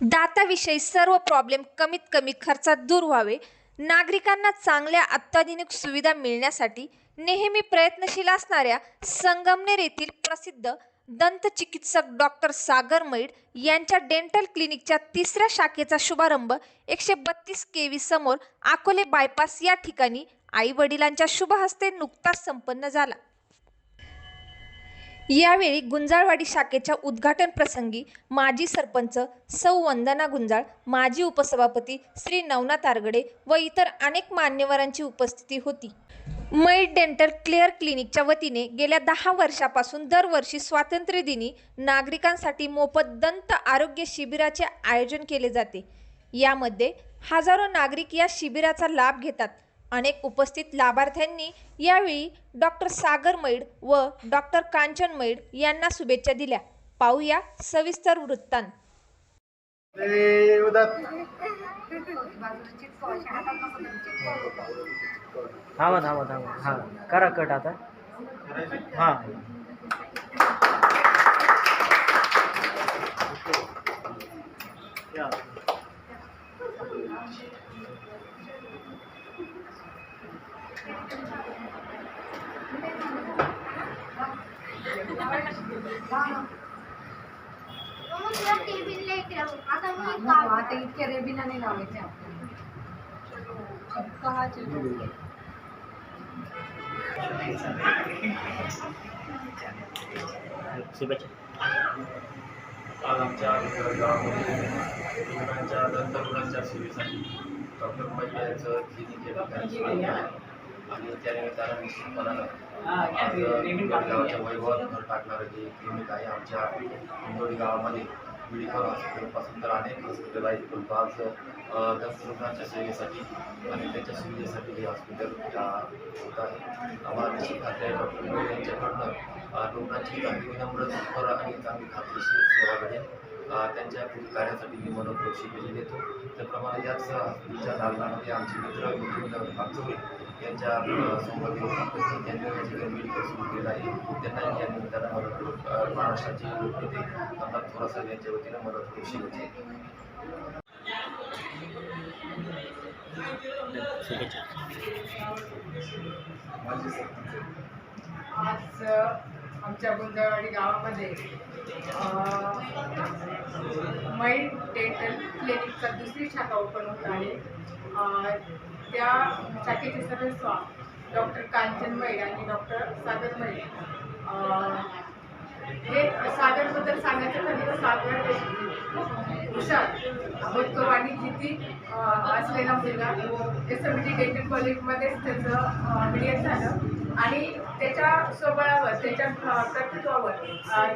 दाताविषयी सर्व प्रॉब्लेम कमीत कमी खर्चात दूर व्हावे. नागरिकांना चांगल्या अत्याधुनिक सुविधा मिळण्यासाठी नेहमी प्रयत्नशील असणाऱ्या संगमनेर येथील प्रसिद्ध दंतचिकित्सक डॉक्टर सागर मैड यांच्या डेंटल क्लिनिकच्या तिसऱ्या शाखेचा शुभारंभ एकशे बत्तीस के व्ही समोर अकोले बायपास या ठिकाणी आई वडिलांच्या शुभहस्ते नुकताच संपन्न झाला. यावेळी गुंजाळवाडी शाखेच्या उद्घाटन प्रसंगी माजी सरपंच सौ वंदना गुंजाळ माजी उपसभापती श्री नवनाथ आरगडे व इतर अनेक मान्यवरांची उपस्थिती होती. मैड डेंटल क्लिअर क्लिनिकच्या वतीने गेल्या दहा वर्षापासून दरवर्षी स्वातंत्र्यदिनी नागरिकांसाठी मोफत दंत आरोग्य शिबिराचे आयोजन केले जाते. यामध्ये हजारो नागरिक या शिबिराचा लाभ घेतात. अनेक उपस्थित लाभार्थ्यांनी यावेळी डॉक्टर सागर मैड व डॉक्टर कांचन मैड यांना शुभेच्छा दिल्या. पाहूया सविस्तर वृत्तांत. थांबा थांबा थांबा. हां करा कट आता. हां. आता इतक्या रेबिना नाही लावायच्या शुभेच्छा आज आमच्या गावामध्ये रुग्णांच्या दंत रुग्णांच्या सेवेसाठी डॉक्टर मैया आणि त्या निमित्तानं निश्चितपणानं आज गावाच्या वैभवात भर टाकणारं हे क्लिनिक आहे आमच्या इंदोरी गावामध्ये मेडिकल हॉस्पिटलपासून तर अनेक हॉस्पिटल आहेत. परंतु आज दंत रुग्णांच्या सेवेसाठी आणि त्यांच्या सुविधेसाठी हे हॉस्पिटल होत आहे. आम्हाला निश्चित खात्री आहे डॉक्टर यांच्याकडनं रुग्णांची चांगली विनम्र तत्पर आणि चांगली खात्रीशीर सेवा घडेल त्यांच्या पुढील कार्यासाठी मी मनपूर्वक शुभेच्छा देतो. त्याप्रमाणे याच हॉस्पिटलच्या दालनामध्ये आमचे मित्र मित्र भागचोरे यांच्या अ, सौभाग्य त्यांनी या मेडिकल सुरू केलं आहे. त्यांना या निमित्तानं मदत अ, महाराष्ट्राचे लोकनेते अमनाथ थोरासाहेब यांच्या वतीनं मदत शुभेच्छा देतो. आज आमच्या गुंजळवाडी गावामध्ये मैंड डेंटल क्लिनिकचा दुसरी शाखा ओपन होत आहे. अ, त्या शाखेचे सर्वस्व डॉक्टर कांचन मैड आणि डॉक्टर सागर मैड हे सागरबद्दल सांगायचं झालं तर सागर हुशार होतो आणि किती असलेला मुलगा. एस एम टी डेंटल कॉलेजमध्येच त्याचं मिडियम झालं. आणि त्याच्या स्वबळावर त्याच्या कर्तृत्वावर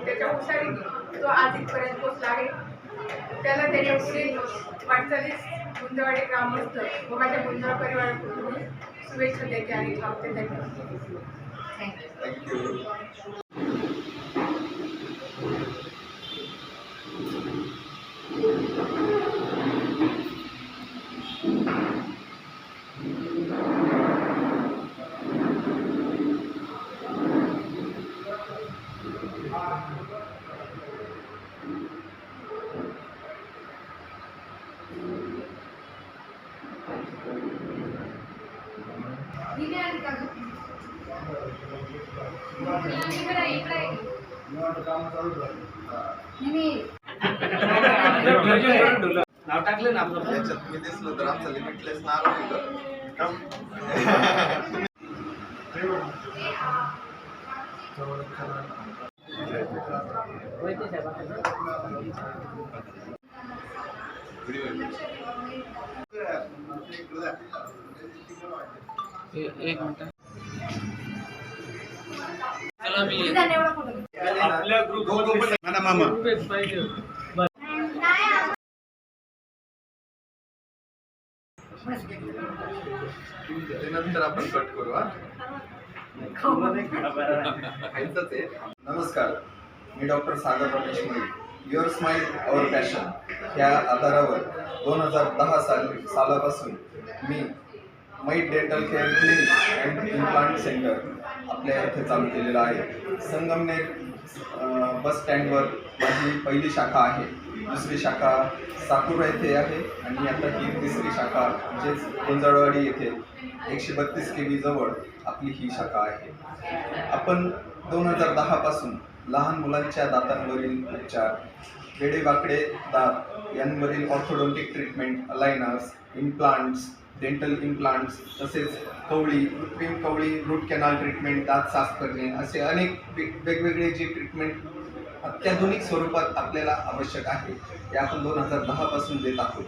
त्याच्या हुशारीने तो आज इथपर्यंत पोचला आहे. त्याला त्याच्या पुढील वाटचालीस गुंजवाडी ग्रामस्थ व माझ्या गुंजवा परिवाराकडून मी शुभेच्छा देते आणि थांबते. थँक्यू नाव टाकलं ना आपलं. याच्यात मी दिसलं तर आमचं लिमिटलेस नाव होतं माहिती मामा ते नंतर आपण कट करू हा. आहे. नमस्कार. मी डॉक्टर सागर रमेश मुळे. युअर स्माइल अवर पॅशन या आधारावर दोन हजार दहा साल सालापासून मी Maid dental care clinic and implant centre आपल्या इथे चालू केलेलं आहे. संगमनेर बस स्टँडवर माझी पहिली शाखा आहे. दुसरी शाखा साकुरा येथे आहे आणि आता ही तिसरी शाखा म्हणजेच गुंजाळवाडी येथे एकशे बत्तीस के जवळ आपली ही शाखा आहे. आपण दोन हजार दहापासून लहान मुलांच्या दातांवरील उपचार वेडेवाकडे दात यांमधील orthodontic treatment aligners implants dental implants तसेच कवळी कृत्रिम कवळी रूट कॅनाल ट्रीटमेंट दात साफ करणे असे अनेक वेगवेगळे जे ट्रीटमेंट अत्याधुनिक स्वरूपात आपल्याला आवश्यक आहे ते आपण दोन हजार दहापासून देत आहोत.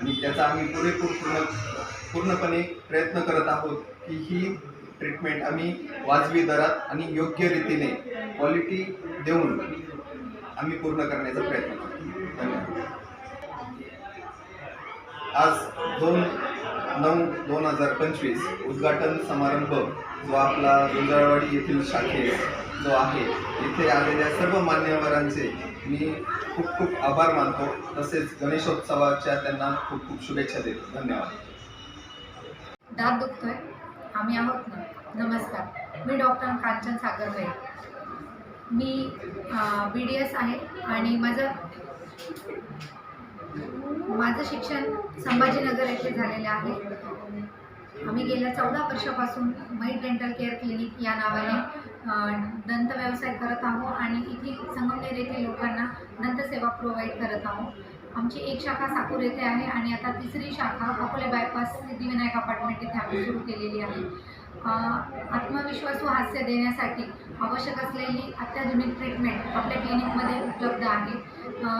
आणि त्याचा आम्ही पुरेपूर पूर्ण पूर्णपणे प्रयत्न करत आहोत की ही ट्रीटमेंट आम्ही वाजवी दरात आणि योग्य रीतीने क्वालिटी देऊन आम्ही पूर्ण करण्याचा प्रयत्न करतो. धन्यवाद. आज दोन नऊ दोन हजार पंचवीस उद्घाटन समारंभ जो आपला गुंजाळवाडी येथील शाखे जो आहे इथे आलेल्या सर्व मान्यवरांचे मी खूप खूप आभार मानतो. तसेच गणेशोत्सवाच्या त्यांना खूप खूप शुभेच्छा देतो. धन्यवाद. दात दुखतोय? आम्ही आहोत ना? नमस्कार. मी डॉक्टर कांचन सागरबाई. मी बी डी एस आहे आणि माझं माझं शिक्षण संभाजीनगर येथे झालेलं आहे. आम्ही गेल्या चौदा वर्षापासून मै डेंटल केअर क्लिनिक या नावाने दंत व्यवसाय करत आहोत आणि इथे संगमनेर येथील लोकांना दंतसेवा प्रोव्हाइड करत आहोत. आमची एक शाखा साकूर येथे आहे आणि आता तिसरी शाखा अकोले बायपास सिद्धिविनायक अपार्टमेंट येथे आम्ही सुरू केलेली आहे. आत्मविश्वास आत्मविश्वासू हास्य देण्यासाठी आवश्यक असलेली अत्याधुनिक ट्रीटमेंट आपल्या क्लिनिकमध्ये उपलब्ध आहे.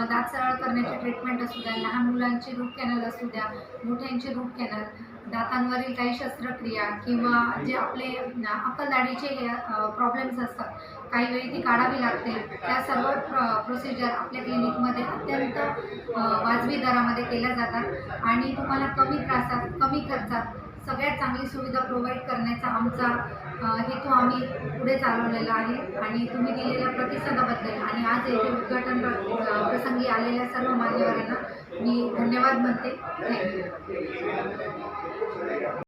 दात सरळ करण्याची ट्रीटमेंट असू द्या लहान मुलांची रूट कॅनल असू द्या मोठ्यांची रूट कॅनल दातांवरील काही शस्त्रक्रिया किंवा जे आपले न- अक्कलदाढीचे प्रॉब्लेम्स असतात काही वेळी ती काढावी लागते. त्या सर्व प्र प्रोसिजर आपल्या क्लिनिकमध्ये अत्यंत वाजवी दरामध्ये केल्या जातात आणि तुम्हाला कमी त्रासात कमी खर्चात सगळ्यात चांगली सुविधा प्रोव्हाइड करण्याचा आमचा हेतू आम्ही पुढे चालवलेला आहे. आणि तुम्ही दिलेल्या प्रतिसादाबद्दल आणि आज येथे उद्घाटन प्र- प्रसंगी आलेल्या सर्व मान्यवरांना मी धन्यवाद म्हणते. थँक्यू.